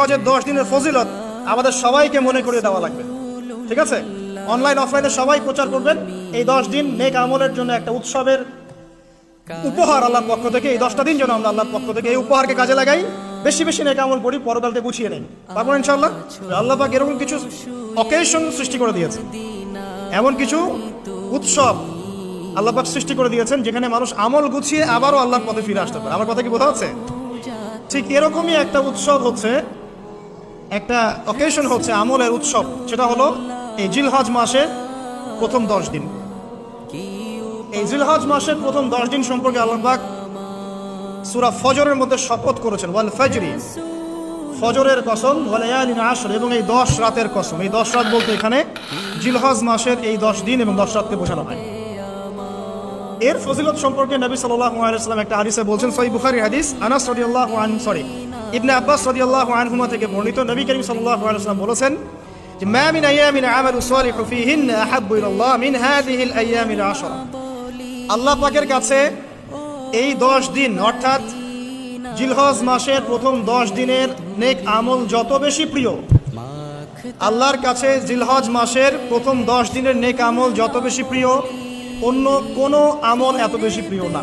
হজের দশ দিনের ফজিলত আমাদের সবাইকে মনে করিয়ে দেওয়া লাগবে। ঠিক আছে? অনলাইন অফলাইনে সবাই প্রচার করবেন। এই দশ দিন নেক আমলের জন্য একটা উৎসবের উপহার আল্লাহর পক্ষ থেকে, এই দশটা দিন যেন আমরা আল্লাহর পক্ষ থেকে এই উপহারকে কাজে লাগাই। বেশি বেশি নেক আমল করি পরকালতে গুছিয়ে নেই। তারপর ইনশাল্লাহ আল্লাহ পাক এরকম কিছু অকেশন সৃষ্টি করে দিয়েছে এমন কিছু উৎসব আল্লাহ পাক সৃষ্টি করে দিয়েছেন, যেখানে মানুষ আমল গুছিয়ে আবারও আল্লাহর পথে ফিরে আসতে পারে। আমার কথা কি বোঝা হচ্ছে ঠিক এরকমই একটা উৎসব হচ্ছে একটা অকেশন হচ্ছে আমলের উৎসব, সেটা হলো এই জিলহজ মাসের প্রথম দশ দিন। এই জিলহজ মাসের প্রথম দশ দিন সম্পর্কে আল্লাহ পাক সুরা ফজরের মধ্যে শপথ করেছেন, ওয়াল ফজরি। ফজরের কসম ওয়ালায়ালিন আসর এবং এই দশ রাতের কসম। এই দশ রাত বলতে এখানে জিলহজ মাসের এই দশ দিন এবং দশ রাতকে বোঝানো হয়। এর ফজিলত সম্পর্কে নবী সাল্লাম একটা হাদিসে বলছেন, সহিহ বুখারী হাদিস, আনাস রাদিয়াল্লাহু আনহু, সরি ইবনে আব্বাস রাদিয়াল্লাহু আনহুমা থেকে বর্ণিত নবী করিম সাল্লাল্লাহু আলাইহি সাল্লাম বলেছেন যে, মা মিন আইয়ামিন আমালু সালিহু ফীহিন আহাব্বু মিন হাযিহিল আইয়ামিল আশরা। আল্লাহ পাকের কাছে এই দশ দিন, অর্থাৎ জিলহজ মাসের প্রথম দশ দিনের নেক আমল যত বেশি প্রিয়, আল্লাহর কাছে জিলহজ মাসের প্রথম দশ দিনের নেক আমল যত বেশি প্রিয়, অন্য কোনো আমল এত বেশি প্রিয় না।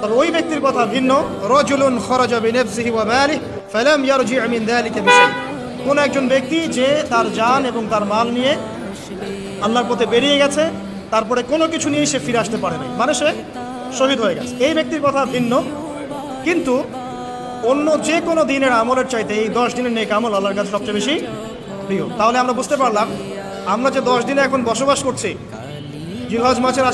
তবে ওই ব্যক্তির কথা ভিন্ন। রজুলুন কোন একজন ব্যক্তি যে তার জান এবং তার মাল নিয়ে আল্লাহর পথে বেরিয়ে গেছে, তারপরে কোনো কিছু নিয়ে সে ফিরে আসতে পারে মানে সে শহীদ হয়ে গেছে। এই ব্যক্তির কথা ভিন্ন। কিন্তু অন্য যে কোনো দিনের আমলের চাইতে এই দশ দিনের নেক আমল আল্লাহর কাছে সবচেয়ে বেশি প্রিয়। তাহলে আমরা বুঝতে পারলাম, আমরা যে দশ দিনে এখন বসবাস করছি, জিলহজ মাসের